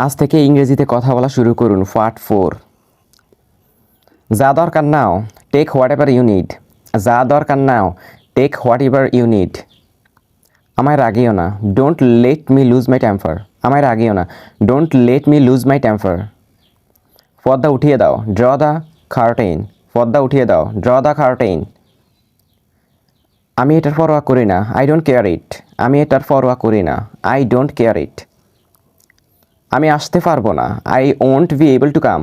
আজ থেকে ইংরেজিতে কথা বলা শুরু করুন পার্ট ফোর। যা দরকার now take whatever you need যা দরকার now take whatever you need আমায় রাগিও না don't let me lose my temper আমায় রাগিও না don't let me lose my temper পর্দা উঠিয়ে দাও ড্র দ্য কার্টেইন পর্দা উঠিয়ে দাও ড্র দ্য কার্টেইন আমি এটার পরোয়া করি না আই ডোন্ট কেয়ার ইট আমি এটার পরোয়া করি না আই ডোন্ট কেয়ার ইট আমি আসতে পারব না। I won't be able to come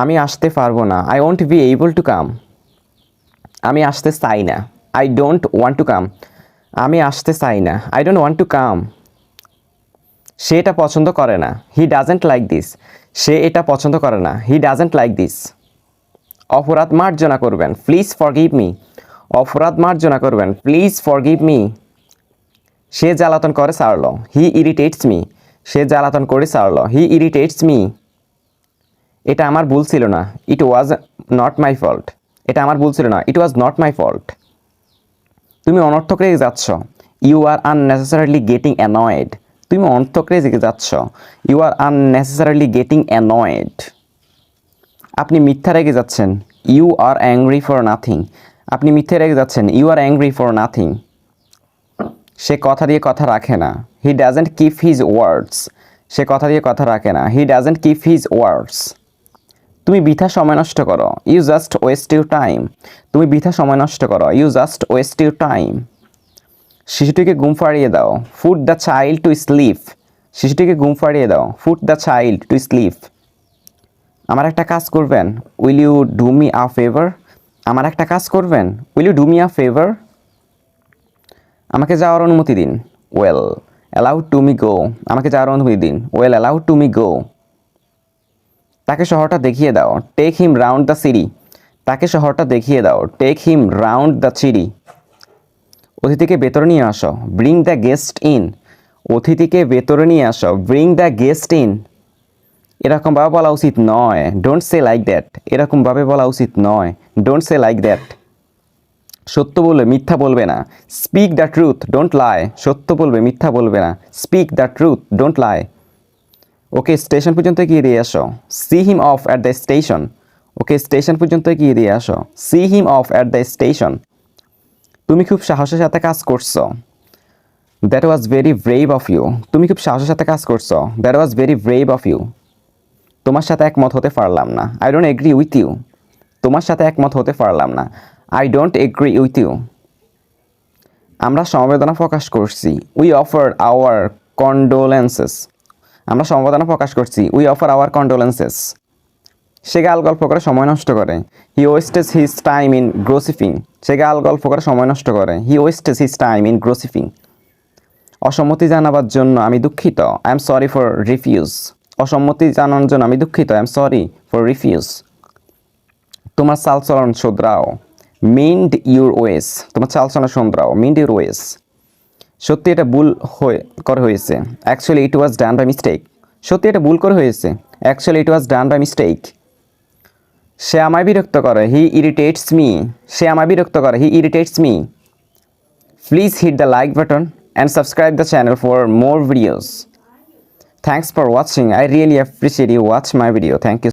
আমি আসতে পারব না। I won't be able to come আমি আসতে চাই না। I don't want to come আমি আসতে চাই না। I don't want to come সে এটা পছন্দ করে না। হি ডাজেন্ট লাইক দিস সে এটা পছন্দ করে না। হি ডাজেন্ট লাইক দিস অপরাধ মার্জনা করবেন। প্লিজ ফরগিভ মি অপরাধ মার্জনা করবেন। প্লিজ ফরগিভ মি সে জ্বালাতন করে সারল। হি ইরিটেটস মি সে জ্বালাতন করে সারল হি ইরিটেটস মি এটা আমার ভুল ছিল না। ইট ওয়াজ নট মাই ফল্ট এটা আমার ভুল ছিল না। ইট ওয়াজ নট মাই ফল্ট তুমি অনর্থক রেগে যাচ্ছ। You are unnecessarily getting annoyed তুমি অনর্থক রেগে যাচ্ছ। You are unnecessarily getting annoyed আপনি মিথ্যা রেগে যাচ্ছেন। You are angry for nothing আপনি মিথ্যা রেগে যাচ্ছেন। You are angry for nothing সে কথা দিয়ে কথা রাখে না। He doesn't keep his words সে কথা দিয়ে কথা রাখে না। He doesn't keep his words তুমি বৃথা সময় নষ্ট করো। You just waste you time তুমি বৃথা সময় নষ্ট করো। You just waste you time শিশুটিকে ঘুম ফাড়িয়ে দাও। Put the child to sleep শিশুটিকে ঘুম ফাড়িয়ে দাও। Put the child to sleep আমার একটা কাজ করবেন। Will you do me a favour আমার একটা কাজ করবেন। Will you do me a favour আমাকে যাওয়ার অনুমতি দিন। Well allowed to me go আমাকে যাওয়ার অনুমতি দিন। Well allowed to me go তাকে শহরটা দেখিয়ে দাও। Take him round the city তাকে শহরটা দেখিয়ে দাও। Take him round the city অতিথিকে ভেতরে নিয়ে আসো। ব্রিং দ্য গেস্ট ইন অতিথিকে ভেতরে নিয়ে আসো। ব্রিং দ্য গেস্ট ইন এরকমভাবে বলা উচিত নয়। ডোন্ট সে লাইক দ্যাট এরকমভাবে বলা উচিত নয়। ডোন্ট সে লাইক দ্যাট সত্য বলবে, মিথ্যা বলবে না। Speak the truth don't lie সত্য বলবে, মিথ্যা বলবে না। Speak the truth don't lie okay, station পর্যন্ত গিয়ে দিয়ে আসো। See him off at the station okay, station পর্যন্ত গিয়ে দিয়ে আসো। See him off at the station তুমি খুব সাহসের সাথে কাজ করছ। That was very brave of you তুমি খুব সাহসের সাথে কাজ করছ। That was very brave of you তোমার সাথে একমত হতে পারলাম না। I don't agree with you তোমার সাথে একমত হতে পারলাম না। I don't agree with you আমরা সমবেদনা প্রকাশ করছি। উই অফার আওয়ার কন্ডোলেন্সেস আমরা সমবেদনা প্রকাশ করছি। উই অফার আওয়ার কন্ডোলেন্সেস সে গাল গল্প করে সময় নষ্ট করে। He wastes his time in gossiping সে গাল গল্প করে সময় নষ্ট করে। He wastes his time in gossiping অসম্মতি জানাবার জন্য আমি দুঃখিত। I am sorry for refuse অসম্মতি জানানোর জন্য আমি দুঃখিত। I am sorry for refuse তোমার চালচলন শোধরাও। মিন্ড ইউর ওয়েস, তোমার চালচলন শোধরাও মিন্ড ইউর ওয়েস। সত্যি এটা ভুল হয়ে, করে হয়েছে। Actually it was done by mistake সত্যি এটা ভুল করে হয়েছে। Actually it was done by mistake সে আমায় বিরক্ত করে হি ইরিটেটস মি সে আমায় বিরক্ত করে he irritates me please hit the like button and subscribe the channel for more videos thanks for watching I really appreciate you watch my video thank you